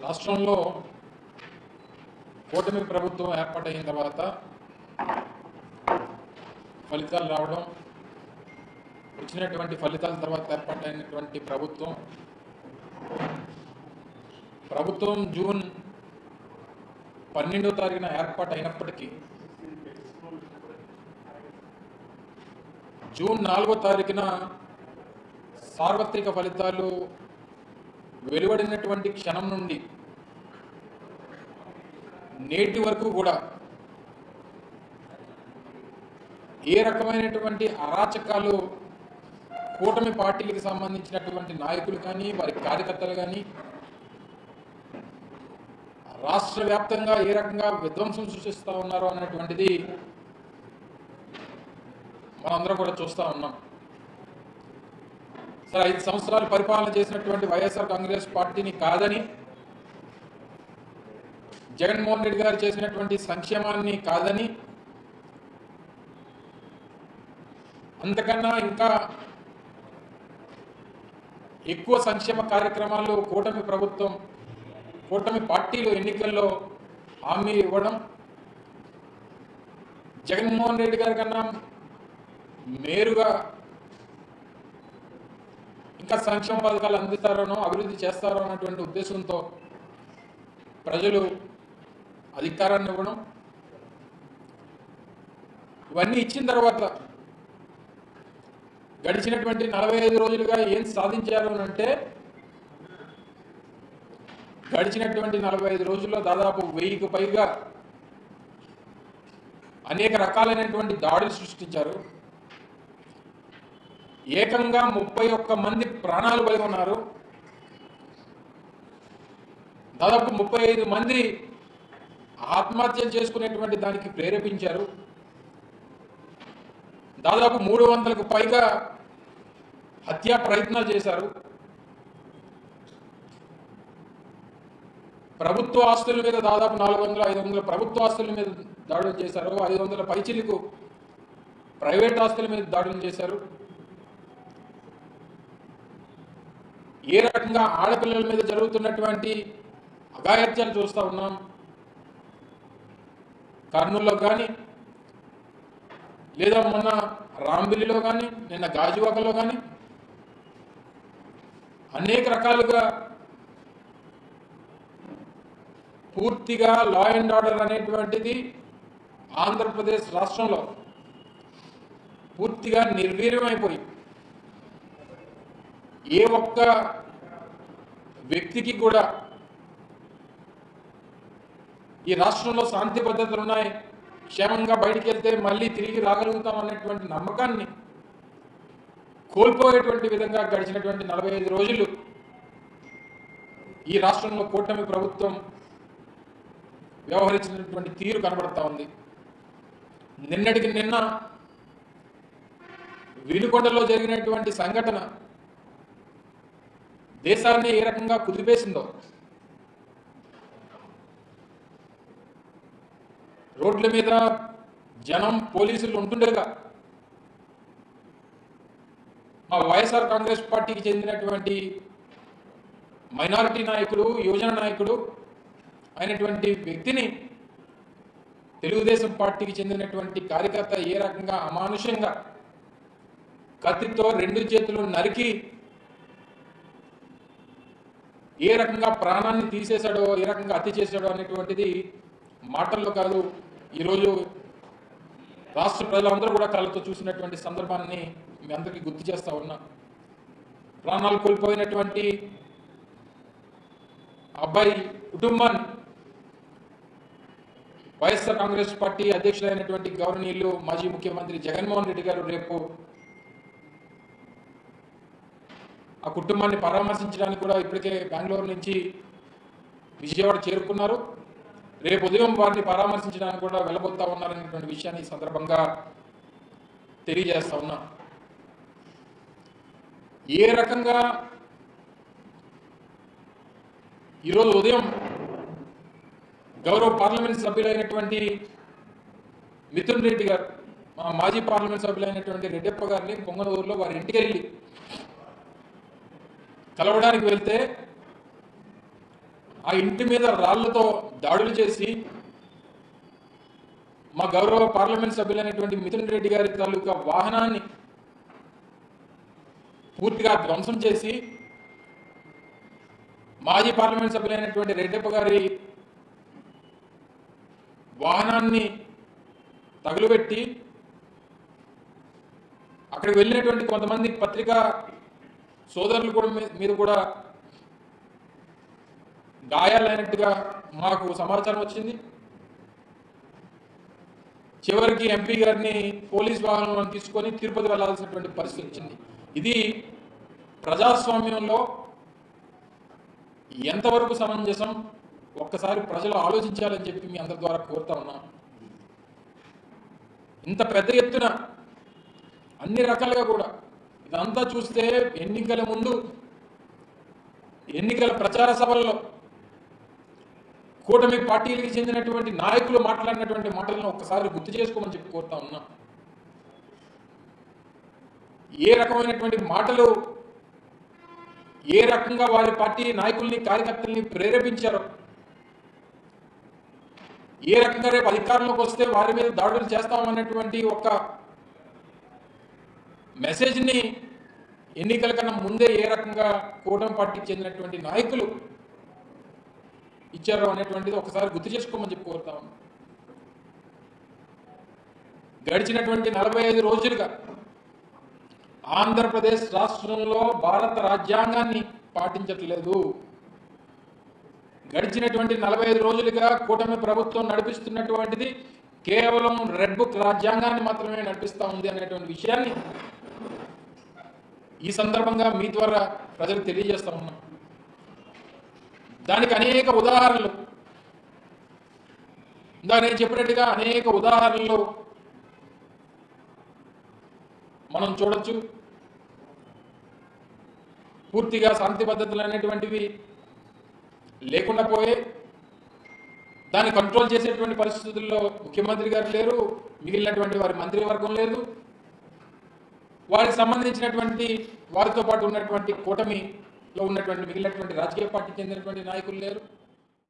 రాష్ట్రంలో కూటమి ప్రభుత్వం ఏర్పాటైన తర్వాత ఫలితాలు రావడం వచ్చినటువంటి ఫలితాల తర్వాత ఏర్పాటైనటువంటి ప్రభుత్వం ప్రభుత్వం జూన్ పన్నెండో తారీఖున ఏర్పాటు అయినప్పటికీ జూన్ నాలుగో తారీఖున సార్వత్రిక ఫలితాలు వెలువడినటువంటి క్షణం నుండి నేటి వరకు కూడా ఏ రకమైనటువంటి అరాచకాలు కూటమి పార్టీలకు సంబంధించినటువంటి నాయకులు కానీ వారి కార్యకర్తలు కానీ రాష్ట్ర వ్యాప్తంగా ఏ రకంగా విధ్వంసం సృష్టిస్తూ ఉన్నారు అన్నటువంటిది మనందరం కూడా చూస్తూ ఉన్నాం. ఐదు సంవత్సరాలు పరిపాలన చేసినటువంటి వైఎస్ఆర్ కాంగ్రెస్ పార్టీని కాదని జగన్మోహన్ రెడ్డి గారు చేసినటువంటి సంక్షేమాన్ని కాదని అంతకన్నా ఇంకా ఎక్కువ సంక్షేమ కార్యక్రమాలు కూటమి ప్రభుత్వం కూటమి పార్టీలు ఎన్నికల్లో హామీ ఇవ్వడం జగన్మోహన్ రెడ్డి గారి కన్నా మేరుగా సంక్షేమ పథకాలు అందిస్తారనో అభివృద్ధి చేస్తారో అన్నటువంటి ఉద్దేశంతో ప్రజలు అధికారాన్ని ఇవ్వడం ఇవన్నీ ఇచ్చిన తర్వాత గడిచినటువంటి నలభై ఐదు రోజులుగా ఏం సాధించారు అని అంటే గడిచినటువంటి నలభై ఐదు రోజుల్లో దాదాపు వెయ్యికి పైగా అనేక రకాలైనటువంటి దాడులు సృష్టించారు. ఏకంగా ముప్పై ఒక్క మంది ప్రాణాలు బలి ఉన్నారు. దాదాపు ముప్పై ఐదు మంది ఆత్మహత్య చేసుకునేటువంటి దానికి ప్రేరేపించారు. దాదాపు మూడు వందలకు పైగా హత్యా ప్రయత్నాలు చేశారు. ప్రభుత్వ ఆస్తుల మీద దాదాపు నాలుగు వందల ఐదు వందల ప్రభుత్వ ఆస్తుల మీద దాడులు చేశారు. ఐదు వందల పైచిలకు ప్రైవేట్ ఆస్తుల మీద దాడులు చేశారు. ఏ రకంగా ఆడపిల్లల మీద జరుగుతున్నటువంటి అగాయత్యాలు చూస్తూ ఉన్నాం. కర్నూల్లో కానీ లేదా మొన్న రాంబిల్లిలో కానీ నిన్న గాజువాకలో కానీ అనేక రకాలుగా పూర్తిగా లా అండ్ ఆర్డర్ అనేటువంటిది ఆంధ్రప్రదేశ్ రాష్ట్రంలో పూర్తిగా నిర్వీర్యమైపోయి ఏ ఒక్క వ్యక్తికి కూడా ఈ రాష్ట్రంలో శాంతి భద్రతలు ఉన్నాయి క్షేమంగా బయటికి వెళ్తే మళ్ళీ తిరిగి రాగలుగుతాం అనేటువంటి నమ్మకాన్ని కోల్పోయేటువంటి విధంగా గడిచినటువంటి నలభై ఐదు రోజులు ఈ రాష్ట్రంలో కూటమి ప్రభుత్వం వ్యవహరించినటువంటి తీరు కనబడతా ఉంది. నిన్నటికి నిన్న వినుకొండలో జరిగినటువంటి సంఘటన దేశాన్ని ఏ రకంగా కుదిపేసిందో. రోడ్ల మీద జనం పోలీసులు ఉంటుండేగా. మా వైఎస్ఆర్ కాంగ్రెస్ పార్టీకి చెందినటువంటి మైనారిటీ నాయకుడు యువజన నాయకుడు అయినటువంటి వ్యక్తిని తెలుగుదేశం పార్టీకి చెందినటువంటి కార్యకర్త ఏ రకంగా అమానుషంగా కత్తితో రెండు చేతులు నరికి ఏ రకంగా ప్రాణాన్ని తీసేశాడో ఏ రకంగా హత్య చేశాడో అనేటువంటిది మాటల్లో కాదు. ఈరోజు రాష్ట్ర ప్రజలందరూ కూడా కళ్ళతో చూసినటువంటి సందర్భాన్ని మీ అందరికీ గుర్తు చేస్తూ ఉన్నా. ప్రాణాలు కోల్పోయినటువంటి అబ్బాయి కుటుంబాన్ని వైఎస్ఆర్ కాంగ్రెస్ పార్టీ అధ్యక్షులైనటువంటి గవర్నీయులు మాజీ ముఖ్యమంత్రి జగన్మోహన్ రెడ్డి గారు రేపు ఆ కుటుంబాన్ని పరామర్శించడానికి కూడా ఇప్పటికే బెంగళూరు నుంచి విజయవాడ చేరుకున్నారు. రేపు ఉదయం వారిని పరామర్శించడానికి కూడా వెళ్ళబోతా ఉన్నారనేటువంటి విషయాన్ని ఈ సందర్భంగా తెలియజేస్తా ఉన్నా. ఏ రకంగా ఈరోజు ఉదయం గౌరవ పార్లమెంట్ సభ్యులైనటువంటి మిథున్ రెడ్డి గారు మా మాజీ పార్లమెంట్ సభ్యులైనటువంటి రెడ్డప్ప గారిని పొంగనూరులో వారి ఇంటికి వెళ్ళి కలవడానికి వెళ్తే ఆ ఇంటి మీద రాళ్ళతో దాడులు చేసి మా గౌరవ పార్లమెంట్ సభ్యులైనటువంటి మిథున్ రెడ్డి గారి తాలూకా వాహనాన్ని పూర్తిగా ధ్వంసం చేసి మాజీ పార్లమెంట్ సభ్యులైనటువంటి రెడ్డప్ప గారి వాహనాన్ని తగులుపెట్టి అక్కడికి వెళ్ళినటువంటి కొంతమంది పత్రికా సోదరులు కూడా మీ- మీద కూడా గాయాలైనట్టుగా మాకు సమాచారం వచ్చింది. చివరికి ఎంపీ గారిని పోలీస్ వాహనంలో తీసుకొని తిరుపతి వెళ్ళాల్సినటువంటి పరిస్థితి వచ్చింది. ఇది ప్రజాస్వామ్యంలో ఎంతవరకు సమంజసం? ఒక్కసారి ప్రజలు ఆలోచించాలని చెప్పి మీ అందరి ద్వారా కోరుతా ఉన్నాం. ఇంత పెద్ద ఎత్తున అన్ని రకాలుగా కూడా ఇదంతా చూస్తే ఎన్నికల ముందు ఎన్నికల ప్రచార సభల్లో కూటమి పార్టీలకు చెందినటువంటి నాయకులు మాట్లాడినటువంటి మాటలను ఒక్కసారి గుర్తు చేసుకోమని చెప్పి కోరుతా ఉన్నా. ఏ రకమైనటువంటి మాటలు ఏ రకంగా వారి పార్టీ నాయకుల్ని కార్యకర్తల్ని ప్రేరేపించారో ఏ రకంగా రేపు అధికారంలోకి వస్తే వారి మీద దాడులు చేస్తామన్నటువంటి ఒక మెసేజ్ని ఎన్నికల కన్నా ముందే ఏ రకంగా కూటమి పార్టీకి చెందినటువంటి నాయకులు ఇచ్చారు అనేటువంటిది ఒకసారి గుర్తు చేసుకోమని చెప్పి కోరుతా గడిచినటువంటి నలభై ఐదు రోజులుగా ఆంధ్రప్రదేశ్ రాష్ట్రంలో భారత రాజ్యాంగాన్ని పాటించట్లేదు. గడిచినటువంటి నలభై ఐదు రోజులుగా కూటమి ప్రభుత్వం నడిపిస్తున్నటువంటిది కేవలం రెడ్ బుక్ రాజ్యాంగాన్ని మాత్రమే నడిపిస్తూ ఉంది అనేటువంటి విషయాన్ని ఈ సందర్భంగా మీ ద్వారా ప్రజలకు తెలియజేస్తా ఉన్నాం దానికి అనేక ఉదాహరణలు. ఇందాక నేను చెప్పినట్టుగా అనేక ఉదాహరణలు మనం చూడొచ్చు. పూర్తిగా శాంతి పద్ధతులు అనేటువంటివి లేకుండా పోయే దాన్ని కంట్రోల్ చేసేటువంటి పరిస్థితుల్లో ముఖ్యమంత్రి గారు లేరు మిగిలినటువంటి వారి మంత్రివర్గం లేదు. వారికి సంబంధించినటువంటి వారితో పాటు ఉన్నటువంటి కూటమిలో ఉన్నటువంటి మిగిలినటువంటి రాజకీయ పార్టీకి చెందినటువంటి నాయకులు లేరు.